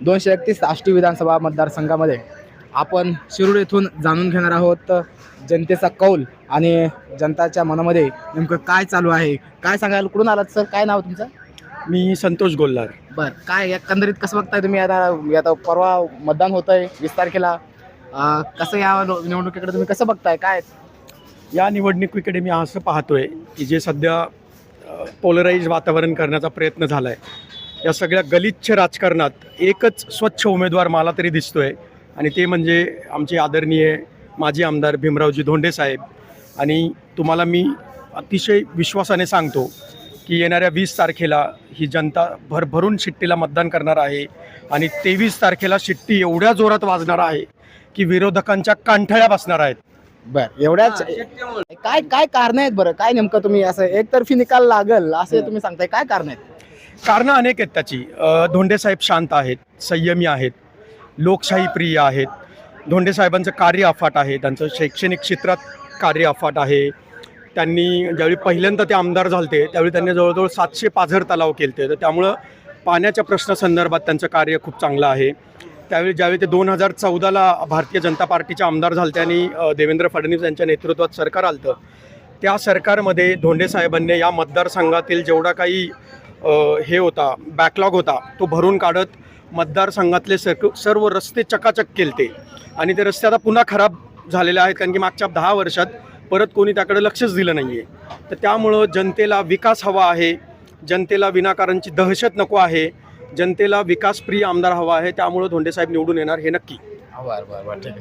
दोनशे एकतीस आष्टी विधानसभा मतदारसंघामध्ये आपण शिरूर येथून जाणून घेणार आहोत जनतेचा कौल आणि जनताच्या मनामध्ये नेमकं काय चालू आहे? काय सांगायला कुठून आलात सर? काय नाव तुमचं? मी संतोष गोल्हार. बर. काय एकंदरीत कसं बघताय तुम्ही? आता आता परवा मतदान होत आहे वीस तारखेला. अं, कसं या निवडणुकीकडे तुम्ही कसं बघताय? काय? या निवडणुकीकडे मी असं पाहतोय की जे सध्या पोलराईज वातावरण करण्याचा प्रयत्न झाला आहे या सगळ्या गलिच्छ राजकारणात एकच स्वच्छ उमेदवार मला तरी दिसतोय. आणि ते म्हणजे आमचे आदरणीय माजी आमदार भीमरावजी धोंडे साहेब. आणि तुम्हाला मी अतिशय विश्वासाने सांगतो की येणाऱ्या वीस तारखेला ही जनता भरभरून शिट्टीला मतदान करणार आहे. आणि तेवीस तारखेला शिट्टी एवढ्या जोरात वाजणार आहे की विरोधकांच्या कांठळ्या बसणार आहेत. बर एवढ्याच काय काय कारण आहेत बरं? काय नेमकं तुम्ही असं एकतर्फी निकाल लागल असे तुम्ही सांगताय. काय कारण आहेत? कारणं अनेक आहेत त्याची. धोंडेसाहेब शांत आहेत संयमी आहेत लोकशाही प्रिय आहेत. धोंडेसाहेबांचं कार्य अफाट आहे त्यांचं शैक्षणिक क्षेत्रात कार्य अफाट आहे. त्यांनी ज्यावेळी पहिल्यांदा ते आमदार झालते त्यावेळी त्यांनी जवळजवळ सातशे पाझर तलाव केलते. तर त्यामुळं पाण्याच्या प्रश्नासंदर्भात त्यांचं कार्य खूप चांगलं आहे. त्यावेळी ज्यावेळी ते दोन हजार चौदाला भारतीय जनता पार्टीचे आमदार झालते आणि देवेंद्र फडणवीस यांच्या नेतृत्वात सरकार आलतं त्या सरकारमध्ये धोंडेसाहेबांनी या मतदारसंघातील जेवढा काही हे होता बॅकलॉग होता तो भरून काढत मतदारसंघातले सर सर्व रस्ते चकाचक केलते. आणि ते रस्ते आता पुन्हा खराब झालेले आहेत कारण की मागच्या दहा वर्षात परत कोणी त्याकडे लक्षच दिलं नाही आहे तर त्यामुळं जनतेला विकास हवा आहे जनतेला विनाकारणची दहशत नको आहे जनतेला विकासप्रिय आमदार हवा आहे त्यामुळं धोंडेसाहेब निवडून येणार हे नक्की. बरं बरं ठीक आहे.